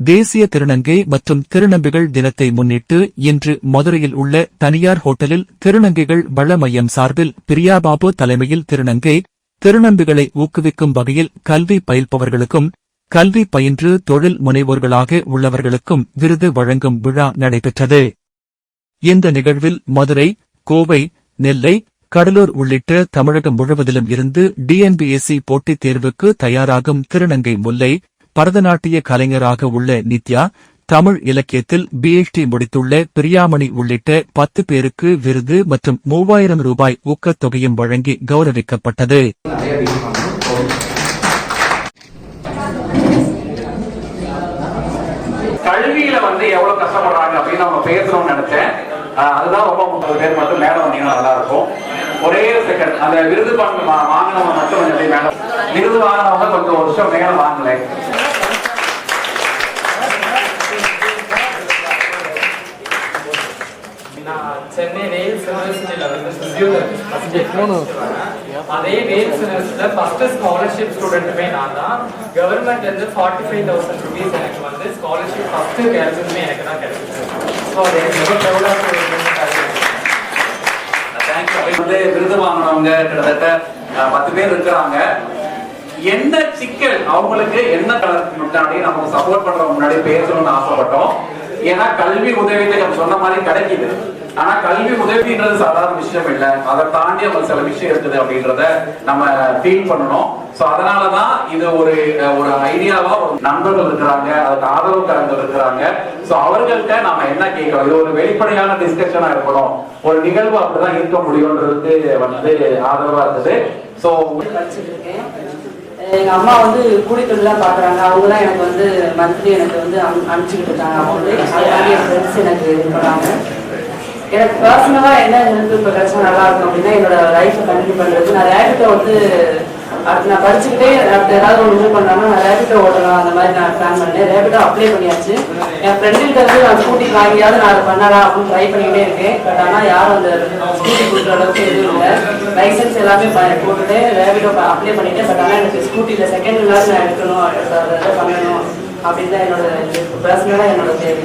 தேசிய திருநங்கை மற்றும் திருநம்பிகள் தினத்தை முன்னிட்டு இன்று மதுரையில் உள்ள தனியார் ஹோட்டலில் திருநங்கைகள் வள மையம் சார்பில் பிரியாபாபு தலைமையில் திருநங்கை திருநம்பிகளை ஊக்குவிக்கும் வகையில் கல்வி பயில்பவர்களுக்கும் கல்வி பயின்று தொழில் முனைவோர்களாக உள்ளவர்களுக்கும் விருது வழங்கும் விழா நடைபெற்றது. இந்த நிகழ்வில் மதுரை கோவை நெல்லை கடலூர் உள்ளிட்ட தமிழகம் முழுவதிலும் இருந்து டிஎன்பிஎஸ்சி போட்டித் தேர்வுக்கு தயாராகும் திருநங்கை முல்லை பரதநாட்டிய கலைஞராக உள்ள நித்யா தமிழ் இலக்கியத்தில் பிஎச்டி முடித்துள்ள பிரியாமணி உள்ளிட்ட பத்து பேருக்கு விருது மற்றும் மூவாயிரம் ரூபாய் ஊக்கத்தொகையும் வழங்கி கௌரவிக்கப்பட்டது. கல்வியில வந்து எவ்வளவு கஷ்டப்படுறாங்க அப்படின்னு நம்ம பேசணும்னு நினைச்சேன். அதுதான் ரொம்ப முப்பது பேர் மட்டும் மேடம் வந்தீங்கன்னா நல்லா இருக்கும். ஒரே செகண்ட் அந்த விருது பண்ண வாங்கினவங்க மட்டும் கொஞ்சம் அப்படியே விருது வாங்கினவங்க கொஞ்சம் ஒரு வருஷம் மேல வாங்கலை. சென்னை வேல்ஸ் யூனிவர்சிட்டியில் வந்து பிசியோதெரபிஸ்ட் ஃபஸ்ட் அதே வேல்ஸ் யூனிவர்சிட்டியில் ஃபஸ்ட்டு ஸ்காலர்ஷிப் ஸ்டூடெண்ட்டுமே நான் தான். கவர்மெண்ட் வந்து ஃபார்ட்டி ஃபைவ் தௌசண்ட் ருபீஸ் எனக்கு வந்து ஸ்காலர்ஷிப் ஃபஸ்ட்டு கிடைச்சதுமே எனக்கு தான் கிடைச்சிச்சு ஸோ அது எனக்கு ரொம்ப ப்ரௌடாக வந்து விருது வாங்கினவங்க கிட்டத்தட்ட பத்து பேர் இருக்கிறாங்க. என்ன சிக்கல்? அவங்களுக்கு என்ன கலருக்கு முன்னாடி நமக்கு சப்போர்ட் பண்றவங்க முன்னாடி பேசணும்னு ஆசைப்பட்டோம். ஏன்னா கல்வி உதவிகள் நம்ம சொன்ன மாதிரி கிடைக்குது. ஆனா கல்வி உதவின்றது சாதாரண விஷயம் இல்லை. அதை தாண்டி அவங்க சில விஷயம் இருக்குது அப்படின்றத நம்ம ஃபீல் பண்ணணும். சோ அதனாலதான் இது ஒரு ஒரு ஐடியாவா ஒரு நண்பர்கள் இருக்கிறாங்க அதுக்கு ஆதரவுக்காரங்கள் இருக்கிறாங்க. சோ அவர்கள்ட்ட நாம என்ன கேட்கிறோம் இது ஒரு வெளிப்படையான டிஸ்கஷனா இருக்கணும். ஒரு நிகழ்வு அப்படிதான் இருக்க முடியும்ன்றது வந்து ஆதரவா இருந்தது. சோ எங்கள் எங்க அம்மா வந்து கூலி தொழிலாம் பாக்குறாங்க. அவங்க தான் எனக்கு வந்து மந்த்லி எனக்கு வந்து அனு- அனுப்பிச்சுக்கிட்டு இருக்காங்க. அமௌண்ட் அதுக்காண்டி என் ஃப்ரெண்ட்ஸ் எனக்கு இது பண்ணாங்க. எனக்கு பர்சனலா என்ன ஹெல்த் இப்போ கிடைச்சா நல்லா இருக்கும் அப்படின்னா என்னோட லைஃப்பை கண்டினியூ பண்றது நான் ரேபிட்டோ வந்து அடுத்து நான் படிச்சுக்கிட்டே அடுத்து ஏதாவது ஒன்று பண்ணாமல் நான் ரேபிட்டோ ஓட்டலாம் அந்த மாதிரி நான் பிளான் பண்ணேன். ரேபிட்டோ அப்ளை பண்ணியாச்சு. என் ஃப்ரெண்டுகிட்ட வந்து நான் ஸ்கூட்டி வாங்கியாவது நான் அதை பண்ணலாம் அப்படின்னு ட்ரை பண்ணிக்கிட்டே இருக்கேன். பட் ஆனால் யாரும் அந்த ஸ்கூட்டி கொடுக்குற அளவுக்கு எதுவும் இல்லை. லைசன்ஸ் எல்லாமே போட்டுட்டு ரேபிட்டோ அப்ளை பண்ணிட்டேன். பட் ஆனால் எனக்கு ஸ்கூட்டியில் செகண்ட் கிளாஸ் நான் எடுக்கணும் அதை பண்ணணும் அப்படின்னு தான் என்னோட பர்சனலாக என்னோட தேவை.